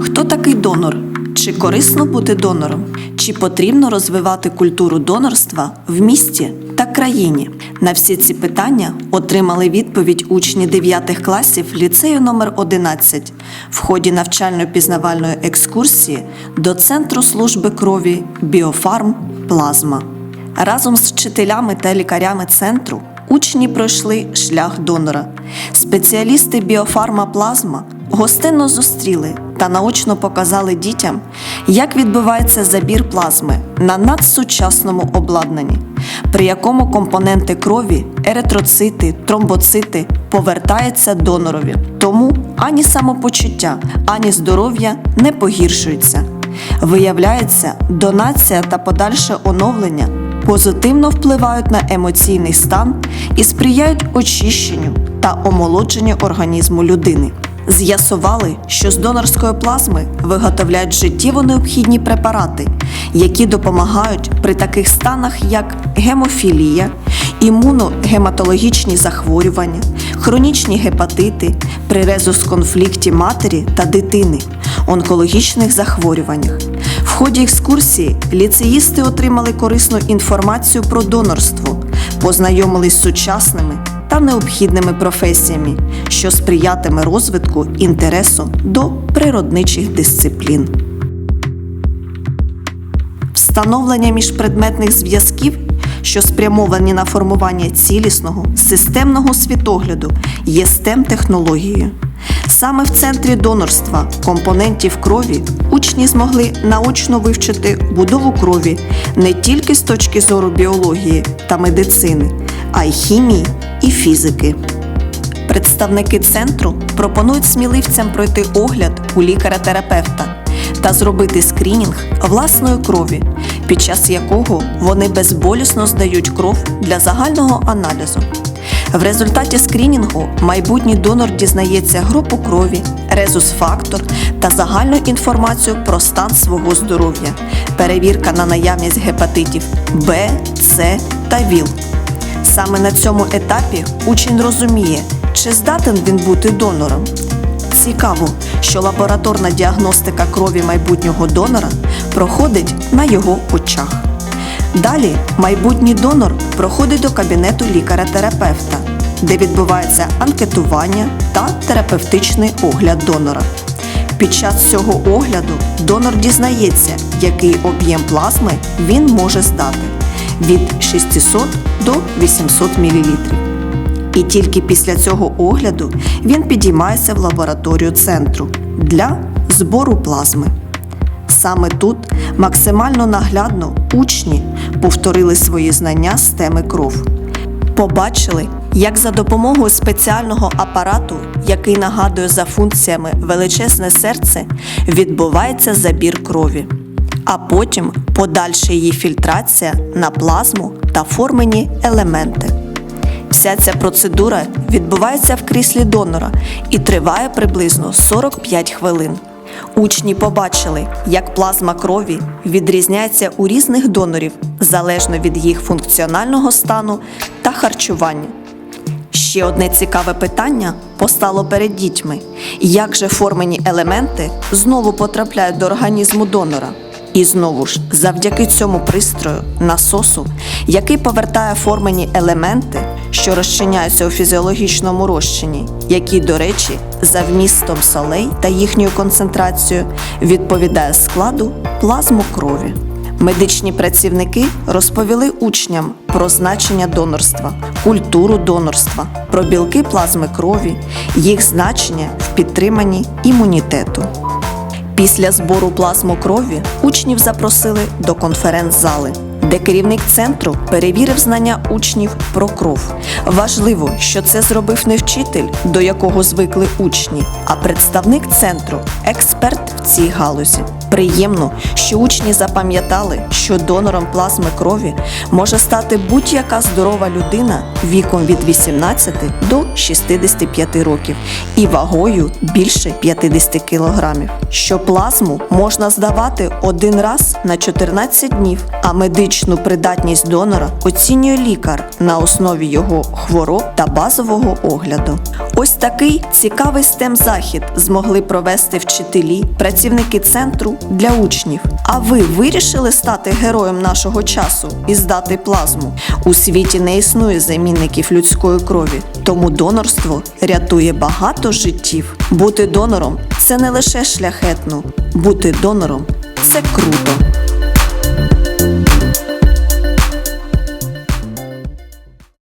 Хто такий донор? Чи корисно бути донором? Чи потрібно розвивати культуру донорства в місті та країні? На всі ці питання отримали відповідь учні 9 класів ліцею номер 11 в ході навчально-пізнавальної екскурсії до Центру служби крові Біофарм Плазма. Разом з вчителями та лікарями центру учні пройшли шлях донора. Спеціалісти біофарма Плазма гостинно зустріли та наочно показали дітям, як відбувається забір плазми на надсучасному обладнанні, при якому компоненти крові, еритроцити, тромбоцити повертаються донорові. Тому ані самопочуття, ані здоров'я не погіршуються. Виявляється, донація та подальше оновлення позитивно впливають на емоційний стан і сприяють очищенню та омолодженню організму людини. З'ясували, що з донорської плазми виготовляють життєво необхідні препарати, які допомагають при таких станах, як гемофілія, імуногематологічні захворювання, хронічні гепатити, при резус-конфлікті матері та дитини, онкологічних захворюваннях. В ході екскурсії ліцеїсти отримали корисну інформацію про донорство, познайомились з сучасними та необхідними професіями, що сприятиме розвитку інтересу до природничих дисциплін. Встановлення міжпредметних зв'язків, що спрямовані на формування цілісного системного світогляду, є stem технологією. Саме в центрі донорства компонентів крові учні змогли наочно вивчити будову крові не тільки з точки зору біології та медицини, а й хімії і фізики. Представники центру пропонують сміливцям пройти огляд у лікаря-терапевта та зробити скринінг власної крові, під час якого вони безболісно здають кров для загального аналізу. В результаті скрінінгу майбутній донор дізнається групу крові, резус-фактор та загальну інформацію про стан свого здоров'я, перевірка на наявність гепатитів Б, С та ВІЛ. Саме на цьому етапі учень розуміє, чи здатен він бути донором. Цікаво, що лабораторна діагностика крові майбутнього донора проходить на його очах. Далі майбутній донор проходить до кабінету лікаря-терапевта, де відбувається анкетування та терапевтичний огляд донора. Під час цього огляду донор дізнається, який об'єм плазми він може здати від 600 до 800 мл. І тільки після цього огляду він підіймається в лабораторію центру для збору плазми. Саме тут максимально наглядно учні повторили свої знання з теми кров. Побачили, як за допомогою спеціального апарату, який нагадує за функціями величезне серце, відбувається забір крові, а потім подальша її фільтрація на плазму та формені елементи. Вся ця процедура відбувається в кріслі донора і триває приблизно 45 хвилин. Учні побачили, як плазма крові відрізняється у різних донорів залежно від їх функціонального стану та харчування. Ще одне цікаве питання постало перед дітьми: як же формені елементи знову потрапляють до організму донора? І знову ж, завдяки цьому пристрою, насосу, який повертає формені елементи, що розчиняються у фізіологічному розчині, які, до речі, за вмістом солей та їхньою концентрацією відповідає складу плазму крові. Медичні працівники розповіли учням про значення донорства, культуру донорства, про білки плазми крові, їх значення в підтриманні імунітету. Після збору плазму крові учнів запросили до конференц-зали, де керівник центру перевірив знання учнів про кров. Важливо, що це зробив не вчитель, до якого звикли учні, а представник центру, експерт в цій галузі. Приємно, що учні запам'ятали, що донором плазми крові може стати будь-яка здорова людина віком від 18 до 65 років і вагою більше 50 кілограмів. Що плазму можна здавати один раз на 14 днів, а медичну Клінічну придатність донора оцінює лікар на основі його хвороб та базового огляду. Ось такий цікавий stem захід змогли провести вчителі, працівники центру для учнів. А ви вирішили стати героєм нашого часу і здати плазму? У світі не існує замінників людської крові, тому донорство рятує багато життів. Бути донором це не лише шляхетно, бути донором це круто.